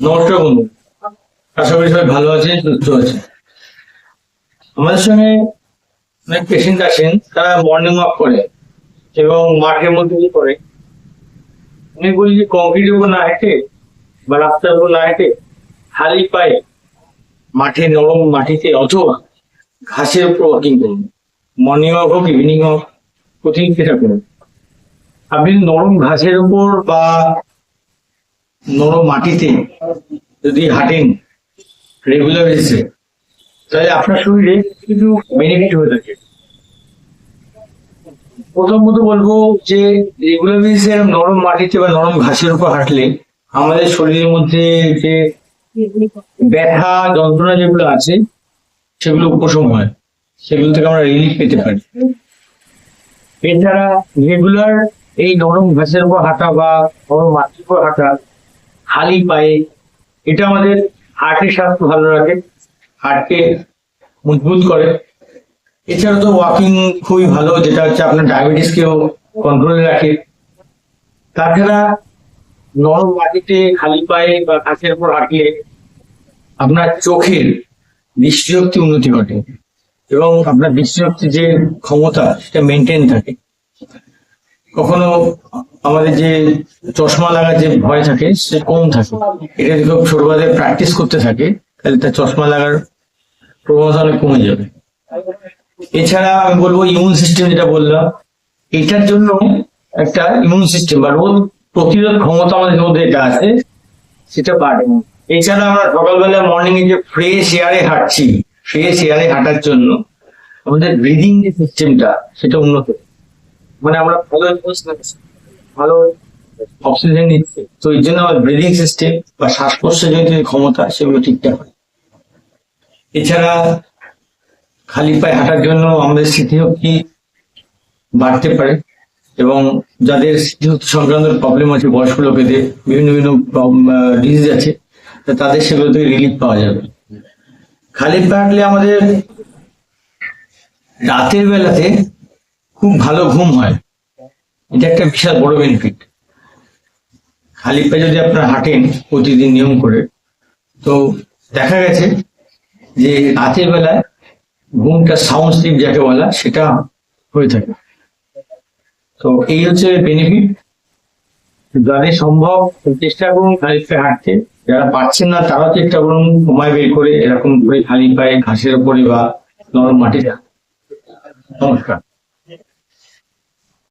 নমস্কার বন্ধু। আশা করি সবাই ভালো আছে সুস্থ আছে আমাদের সঙ্গে অনেক পেশেন্ট আছেন, তারা মর্নিং ওয়াক করে এবং মাঠের মধ্যে কি করে আমি বলি যে কংক্রিটের উপর না হেঁটে বা রাস্তার উপর না হেঁটে খালি পায়ে মাঠে নরম মাটিতে অথবা ঘাসের উপর ওয়াকিং করুন। মর্নিং ওয়াক হোক ইভিনিং হোক, প্রতিদিন সেটা করুন। আপনি নরম ঘাসের উপর বা নরম মাটিতে যদি হাঁটেন রেগুলার বেসিসে তাহলে আপনার শরীরে কিছু বেনিফিট হয়ে থাকে। প্রথমত বলব যে রেগুলার বেসিসে নরম মাটিতে বা নরম ঘাসের উপর হাঁটলে আমাদের শরীরের মধ্যে যে ব্যথা, যন্ত্রণা যেগুলো আছে, সেগুলো উপশম হয়। সেগুলো থেকে আমরা রিলিফ পেতে পারি। এছাড়া রেগুলার এই নরম ঘাসের উপর হাঁটা বা নরম মাটির উপর হাঁটা খালি পায়ে। এটা আমাদের হার্টের স্বাস্থ্য ভালো রাখে, হার্টকে মজবুত করে। এছাড়া তো ওয়াকিং খুবই ভালো, যেটা হচ্ছে আপনার ডায়াবেটিসকেও কন্ট্রোলে রাখে। তাছাড়া নরম মাটিতে খালি পায়ে বা ঘাসের উপর হাঁটলে আপনার চোখের দৃষ্টিশক্তি উন্নতি ঘটে এবং আপনার দৃষ্টিশক্তির যে ক্ষমতা সেটা মেনটেন থাকে। কখনো আমাদের যে চশমা লাগার যে ভয় থাকে, সে কম থাকে। এটা যদি কেউ ছোটবেলায় প্র্যাকটিস করতে থাকে, তাহলে তার চশমা লাগার প্রবণতা অনেক কমে যাবে। এছাড়া আমি বলব ইমিউন সিস্টেম যেটা বললাম, এটার জন্য একটা ইমিউন সিস্টেম বা রোগ প্রতিরোধ ক্ষমতা আমাদের মধ্যে এটা আছে, সেটা বাড়ে। এছাড়া আমরা সকালবেলা মর্নিং এ যে ফ্রেশ এয়ারে হাঁটছি ফ্রেশ এয়ারে হাঁটার জন্য আমাদের ব্রিদিং যে সিস্টেমটা সেটা উন্নত মানে আমরা ভালো ভালো অক্সিজেন নিচ্ছি। তো এই জন্য আমার ব্রিদিং সিস্টেম বা শ্বাস প্রশ্বাসের যে ক্ষমতা, সেগুলো ঠিকঠাক হয়। এছাড়া খালি পায়ে হাঁটার জন্য আমাদের স্মৃতিশক্তি বাড়তে পারে এবং যাদের স্মৃতিশক্তি সংক্রান্ত প্রবলেম আছে, বয়স্ক লোকেদের, বিভিন্ন বিভিন্ন ডিজিজ আছে তাদের সেগুলো থেকে রিলিফ পাওয়া যাবে। খালি পায়ে হাঁটলে আমাদের রাতের বেলাতে খুব ভালো ঘুম হয়। এটা একটা বিশাল বড় বেনিফিট খালি পায়ে যদি আপনারা হাঁটেন প্রতিদিন নিয়ম করে, তো দেখা গেছে যে রাতের বেলায় ঘুমটা সাউন্ড স্লিপ যাকে বলা, সেটা হয়ে থাকে। তো এই হচ্ছে বেনিফিট যাদের সম্ভব, চেষ্টা করুন খালি পায়ে হাঁটতে। যারা পারছেন না, তারাও চেষ্টা করুন সময় বের করে। এরকম করে খালি পায়ে ঘাসের উপরে বা নরম মাটিতে নমস্কার।